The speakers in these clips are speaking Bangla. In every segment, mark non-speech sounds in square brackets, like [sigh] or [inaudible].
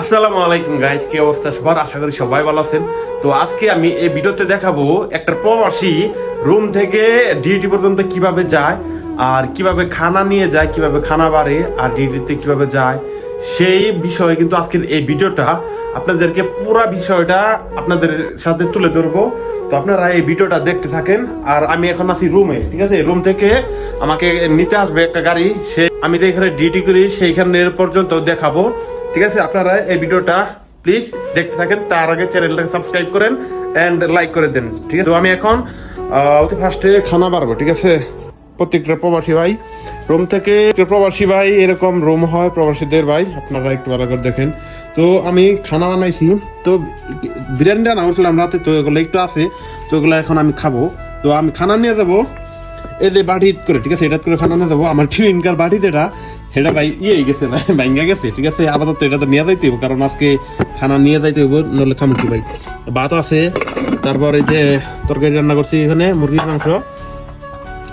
আসসালামু আলাইকুম গাইস কি অবস্থা সবার? আশা করি সবাই ভালো আছেন। তো আজকে আমি এই ভিডিওতে দেখাবো একটা প্রবাসী রুম থেকে ডিউটি পর্যন্ত কীভাবে যায়, আর কীভাবে খানা নিয়ে যায়, কীভাবে খানা বাড়ে, আর ডিউটিতে কীভাবে যায়, সেই বিষয়ে কিন্তু আজকের এই ভিডিওটা আপনাদেরকে পুরো বিষয়টা আপনাদের সাথে তুলে ধরবো। তো আপনারা এই ভিডিওটা দেখতে থাকেন, আর আমি এখন আছি রুমে, ঠিক আছে? রুম থেকে আমাকে নিতে আসবে একটা গাড়ি, সে আমি তো এখানে ডিউটি করি সেইখানের পর্যন্ত দেখাবো। ঠিক আছে, আপনারা এই ভিডিওটা প্লিজ দেখতে থাকেন। তার আগে চ্যানেলটাকে সাবস্ক্রাইব করেন এন্ড লাইক করে দেন। ঠিক আছে? তো আমি এখন ফার্স্টে খানা বাড়বো, ঠিক আছে? প্রত্যেকটা প্রবাসী ভাই রুম থেকে প্রবাসী ভাই, এরকম রুম হয় প্রবাসীদের ভাই, আপনারা একটু ভালো করে দেখেন। তো আমি খানা বানাইছি। তো বিরিয়ানি রান্না করছিলাম রাতে তো এগুলো একটু আছে, তো এগুলো এখন আমি খাব। তো আমি খানা নিয়ে যাব। এই যে করে, ঠিক আছে? এটা করে নিয়ে যাব। আমার টিফিনকার বাটি যেটা, সেটা ভাই ইয়ে গেছে, ভাই ভাঙ্গা গেছে, ঠিক আছে? আপাতত এটা তো নিয়ে যাইতে হবে কারণ আজকে খানা নিয়ে যাইতে হবে নলে খামু কি ভাই? ভাত আছে, তারপর এই যে তরকারি রান্না করছি এখানে, মুরগির মাংস।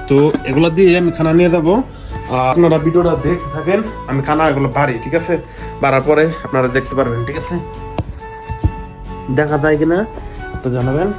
তো এগুলো দিয়ে আমি খানা নিয়ে যাব। আপনারা ভিডিওটা দেখতে থাকেন, আমি খানা এগুলো বাড়ি, ঠিক আছে? বাড়ার পরে আপনারা দেখতে পারবেন, ঠিক আছে? দেখা যায় কিনা, তো জানাবেন।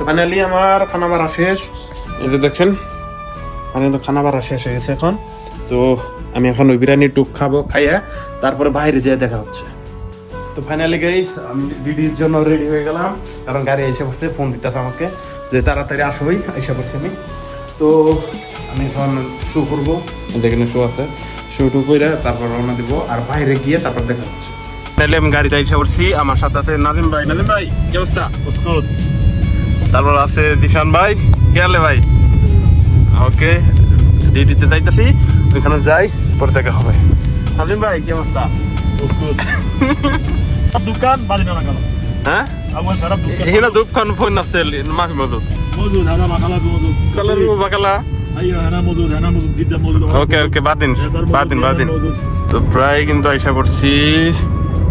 তো ফাইনালি আমার খানা বাড়া শেষ। এই যে দেখেন তো খানা বাড়া শেষ হয়ে গেছে এখন। তো আমি এখন ওই বিরিয়ানি টুক খাব, খাইয়া তারপরে বাইরে যেয়ে দেখা হচ্ছে। তো ফাইনালি গাইস আমি ভিডিওর জন্য রেডি হয়ে গেলাম, কারণ গাড়ি এসে পড়ছে ফোন দিতেছে আমাকে যে তাড়াতাড়ি আসবোই, এসে পড়ছি আমি। তো আমি এখন শু করব। যেখানে শু আছে। শু টু করে তারপর রওনা দিব, আর বাইরে গিয়ে তারপর দেখা হচ্ছে। তাহলে আমি গাড়িতে এসে পড়ছি আমার সাথে আছে নাজিম ভাই। নাজিম ভাই, কি অবস্থা? তারপর আছে জিশান ভাই। গেলে ভাই? ওকে ডিউটিতে যাইতেছি ওইখানে যাই পরে দেখা হবে। নাজিম ভাই কি অবস্থা? [laughs] দোকান হ্যাঁ? তো প্রায় কিন্তু আইসা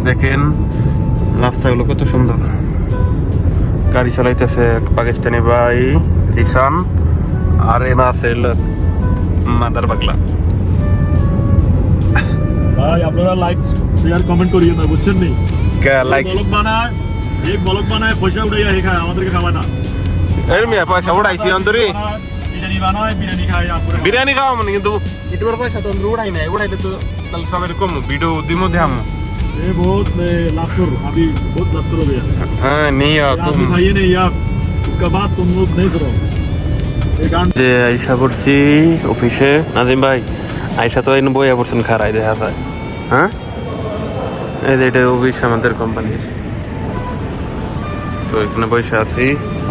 দেখেন রাস্তাগুলো কত সুন্দর। গাড়ি চালাইতেছে পাকিস্তানি ভাই জিখান আর এনা আছে মাদার পাগলা। ভাই আপনারা লাইক শেয়ার কমেন্ট করিয়ে না বুঝছেন নি? লাইক বানায় বলক বানায় পয়সা উড়াইয়া হে খায় আমাদেরকে খাওয়ায় না। এর মিয়া পয়সা উড়াইছি অন্তরি। বিরিয়ানি বানায় বিরিয়ানি খায় আপুরে বিরিয়ানি খাওয়া মানে কিন্তু ইটুর পয়সা তো উড়াই নাই উড়াইলে তো তাহলে কম ভিডিও দিমো দেখাম। ये बहुत लाभ करो अभी बहुत लाभ करो भैया হ্যাঁ নিয়া आप তুমি खाइए नहीं आप उसका बाद तुम लोग नहीं करो एक आंट যে আইসা করছি অফিসে নাজিম ভাই আইসা তো এনে বইয়া পড়ছেন খারাই দেখা যায় হ্যাঁ এই যে এটা অফিস আমাদের কোম্পানির তো এখানে বসে আছি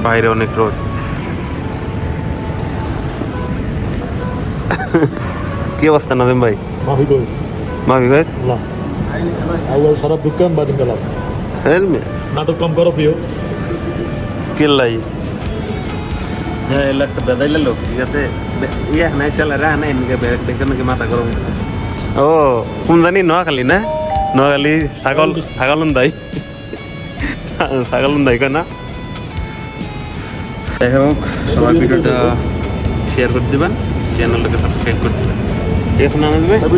বাইরে অনেক রোদ [laughs] কি অবস্থা নাজিম ভাই माफी दो इस মাবি ভাই अल्लाह أول شراب دكان بعد انقلاب علمي নাটক কম করো প্রিয়। কেল্লাই হ্যাঁ এই লোকটা বেদাইলে লোক ঠিক আছে? বে- ইয়ে নাই চালা রা নাই এমনি দেখে নাকি মাথা গরম ও কোন জানি নোয়াখালী না? নোয়াখালী ছাগল ছাগল দাই ছাগল দাই কয় না? যাই হোক সবাই ভিডিওটা শেয়ার করে দিবেন চ্যানেলটাকে সাবস্ক্রাইব করে দিবেন। ঠিক আছে না সব